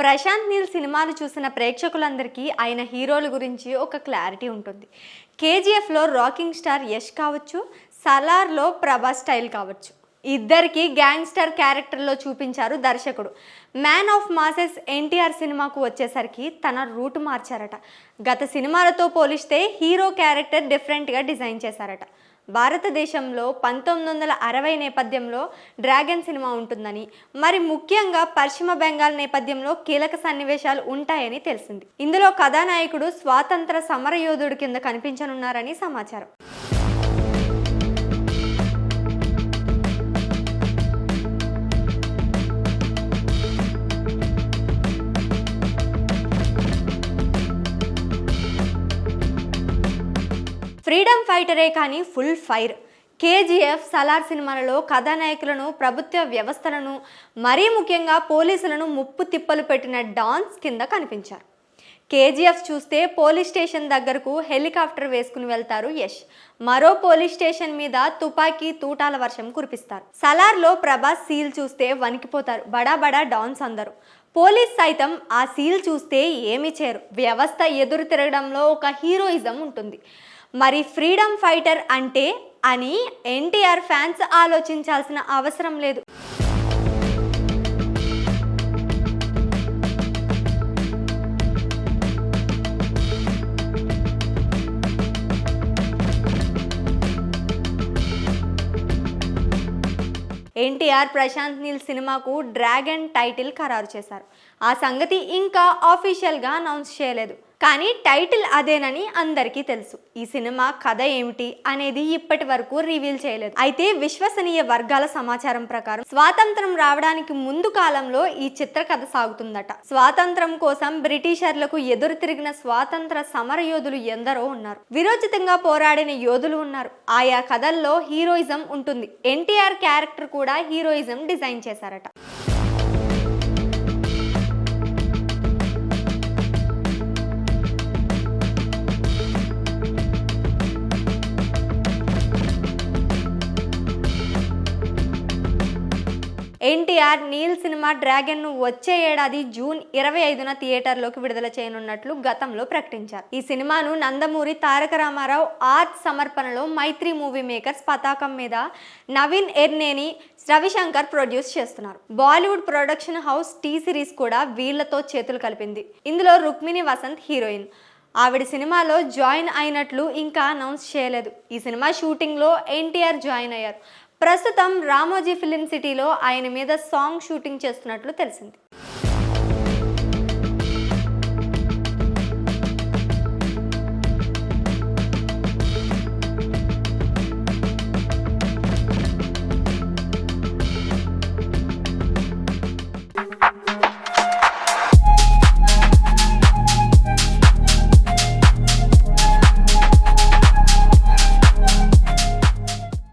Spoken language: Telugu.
ప్రశాంత్ నీల్ సినిమాలు చూసిన ప్రేక్షకులందరికీ ఆయన హీరోల గురించి ఒక క్లారిటీ ఉంటుంది. కేజీఎఫ్లో రాకింగ్ స్టార్ యష్ కావచ్చు సలార్లో ప్రభాస్ స్టైల్ కావచ్చు. ఇద్దరికి గ్యాంగ్స్టర్ క్యారెక్టర్లో చూపించారు దర్శకుడు. మ్యాన్ ఆఫ్ మాసెస్ ఎన్టీఆర్ సినిమాకు వచ్చేసరికి తన రూట్ మార్చారట. గత సినిమాలతో పోలిస్తే హీరో క్యారెక్టర్ డిఫరెంట్గా డిజైన్ చేశారట. భారతదేశంలో పంతొమ్మిది వందల అరవై నేపథ్యంలో డ్రాగన్ సినిమా ఉంటుందని మరి ముఖ్యంగా పశ్చిమ బెంగాల్ నేపథ్యంలో కీలక సన్నివేశాలు ఉంటాయని తెలిసింది. ఇందులో కథానాయకుడు స్వాతంత్ర సమరయోధుడు కింద కనిపించనున్నారని సమాచారం. ఫ్రీడమ్ ఫైటరే కానీ ఫుల్ ఫైర్. కేజీఎఫ్ సలార్ సినిమాలలో కథానాయకులను ప్రభుత్వ వ్యవస్థలను మరీ ముఖ్యంగా పోలీసులను ముప్పు తిప్పలు పెట్టిన డాన్స్ కింద కనిపించారు. కేజీఎఫ్ చూస్తే పోలీస్ స్టేషన్ దగ్గరకు హెలికాప్టర్ వేసుకుని వెళ్తారు యష్. మరో పోలీస్ స్టేషన్ మీద తుపాకీ తూటాల వర్షం కురిపిస్తారు. సలార్లో ప్రభాస్ సీల్ చూస్తే వణికిపోతారు. బడా బడా డాన్స్ అందరు. పోలీస్ సైతం ఆ సీల్ చూస్తే ఏమి చేయరు. వ్యవస్థ ఎదురు తిరగడంలో ఒక హీరోయిజం ఉంటుంది. మరి ఫ్రీడమ్ ఫైటర్ అంటే అని ఎన్టీఆర్ ఫ్యాన్స్ ఆలోచించాల్సిన అవసరం లేదు. ఎన్టీఆర్ ప్రశాంత్ నీల్ సినిమాకు డ్రాగన్ టైటిల్ ఖరారు చేశారు. ఆ సంగతి ఇంకా ఆఫీషియల్గా అనౌన్స్ చేయలేదు. కానీ టైటిల్ అదేనని అందరికీ తెలుసు. ఈ సినిమా కథ ఏమిటి అనేది ఇప్పటి వరకు రివీల్ చేయలేదు. అయితే విశ్వసనీయ వర్గాల సమాచారం ప్రకారం స్వాతంత్రం రావడానికి ముందు కాలంలో ఈ చిత్రకథ సాగుతుందట. స్వాతంత్రం కోసం బ్రిటిషర్లకు ఎదురు తిరిగిన స్వాతంత్ర సమర యోధులు ఎందరో ఉన్నారు. విరోచితంగా పోరాడిన యోధులు ఉన్నారు. ఆయా కథల్లో హీరోయిజం ఉంటుంది. ఎన్టీఆర్ క్యారెక్టర్ కూడా హీరోయిజం డిజైన్ చేశారట. ఎన్టీఆర్ నీల్ సినిమా డ్రాగన్ను వచ్చే ఏడాది జూన్ ఇరవై ఐదున థియేటర్లోకి విడుదల చేయనున్నట్లు గతంలో ప్రకటించారు. ఈ సినిమాను నందమూరి తారక రామారావు ఆర్ట్ సమర్పణలో మైత్రి మూవీ మేకర్స్ పతాకం మీద నవీన్ ఎర్నేని రవిశంకర్ ప్రొడ్యూస్ చేస్తున్నారు. Bollywood production house T Series కూడా వీళ్ళతో చేతులు కలిపింది. ఇందులో రుక్మిణి వసంత్ హీరోయిన్. ఆవిడ సినిమాలో జాయిన్ అయినట్లు ఇంకా అనౌన్స్ చేయలేదు. ఈ సినిమా షూటింగ్లో ఎన్టీఆర్ జాయిన్ అయ్యారు. ప్రస్తుతం రామోజీ ఫిలిం సిటీలో ఆయన మీద సాంగ్ షూటింగ్ చేస్తున్నట్లు తెలిసింది.